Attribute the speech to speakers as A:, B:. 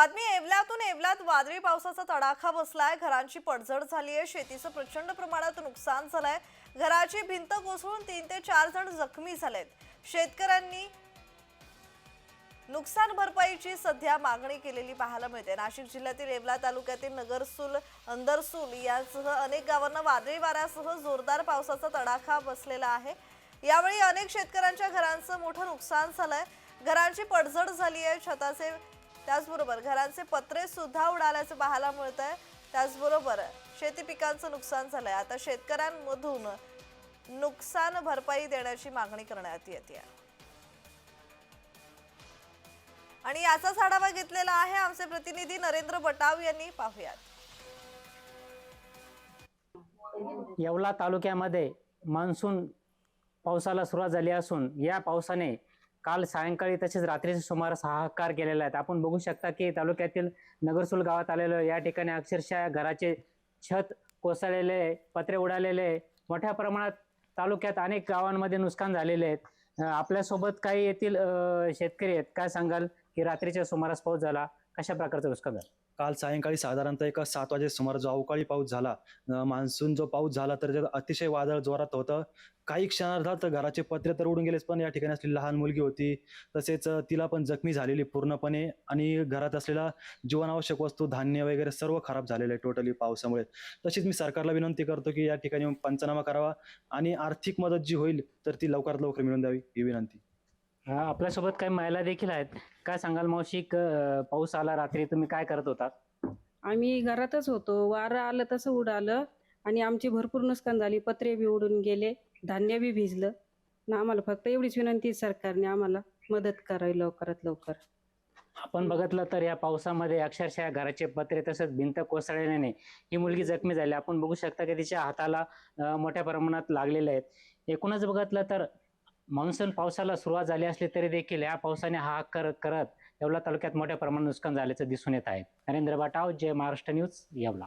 A: बातमी येवल्यातून येवल्यात वादळी पावसाचा तडाखा बसलाय. घरांची पडझड झाली आहे शेतीचं प्रचंड प्रमाणात नुकसान झालंय. घराची भिंत कोसळून तीन ते चार जण जखमी झालेत. शेतकऱ्यांनी नुकसान भरपाईची सध्या मागणी केलेली पाहायला मिळते. नाशिक जिल्ह्यातील येवला तालुक्यातील नगरसूल अंदरसूल यासह अनेक गावांना वादळी वाऱ्यासह जोरदार पावसाचा तडाखा बसलेला आहे. यावेळी अनेक शेतकऱ्यांच्या घरांचं मोठं नुकसान झालंय. घरांची पडझड झाली आहे छताचे त्याचबरोबर घरांचे पत्रे सुद्धा उडाल्याचं पाहायला मिळत आहे त्याचबरोबर शेती पिकांचं नुकसान झालंय. आता शेतकऱ्यांमधून नुकसान भरपाई देण्याची मागणी करण्यात येते. आणि याचाच आढावा घेतलेला आहे आमचे प्रतिनिधी नरेंद्र बटाव यांनी. पाहुयात.
B: येवला तालुक्यामध्ये मान्सून पावसाला सुरुवात झाली असून या पावसाने काल सायंकाळी तसेच रात्रीच्या सुमारास हाहाकार केलेला आहे आपण बघू शकता की तालुक्यातील नगरसूल गावात आलेलं या ठिकाणी अक्षरशः घराचे छत कोसळलेले पत्रे उडालेले मोठ्या प्रमाणात तालुक्यात अनेक गावांमध्ये नुकसान झालेले आहेत. आपल्यासोबत काही येथील शेतकरी आहेत. काय सांगाल? की रात्रीच्या सुमारास पाऊस झाला कशा प्रकारचं नुकसान झालं?
C: काल सायंकाळी साधारणतः एका सात वाजे सुमार जो अवकाळी पाऊस झाला अं, मान्सून जो पाऊस झाला तर त्यात अतिशय वादळ जोरात होतं. काही क्षणार्धात तर घराचे पत्रे तर उडून गेलेच पण या ठिकाणी असलेली लहान मुलगी होती तसेच अं, तिला पण जखमी झालेली पूर्णपणे आणि घरात असलेला जीवनावश्यक वस्तू धान्य वगैरे सर्व खराब झालेलं आहे टोटली पावसामुळे. तशीच मी सरकारला विनंती करतो की या ठिकाणी पंचनामा करावा आणि आर्थिक मदत जी होईल तर ती लवकरात लवकर मिळून द्यावी ही विनंती.
B: आपल्यासोबत काही महिला देखील आहेत. काय सांगाल मावशी क- पाऊस आला रात्री तुम्ही काय करत होतात?
D: आम्ही घरातच होतो. वारं आलं तसं उडालं आणि आमची भरपूर नुकसान झाली. पत्रे बी उडून गेले धान्य बी भिजलं. ना आम्हाला फक्त एवढीच विनंती आहे सरकारने आम्हाला मदत करावी लवकरात लवकर.
B: आपण बघितलं तर या पावसामध्ये अक्षरशः घराचे पत्रे तसंच भिंत कोसळल्याने ही मुलगी जखमी झाली. आपण बघू शकता की तिच्या हाताला अं, मोठ्या प्रमाणात लागलेले आहेत. एकूणच बघितलं तर मान्सून पावसाला सुरुवात झाली असली तरी देखील या पावसाने हा कर करत येवला तालुक्यात मोठ्या प्रमाणात नुकसान झाल्याचं दिसून येत आहे. नरेंद्र बाटाव जय महाराष्ट्र न्यूज येवला.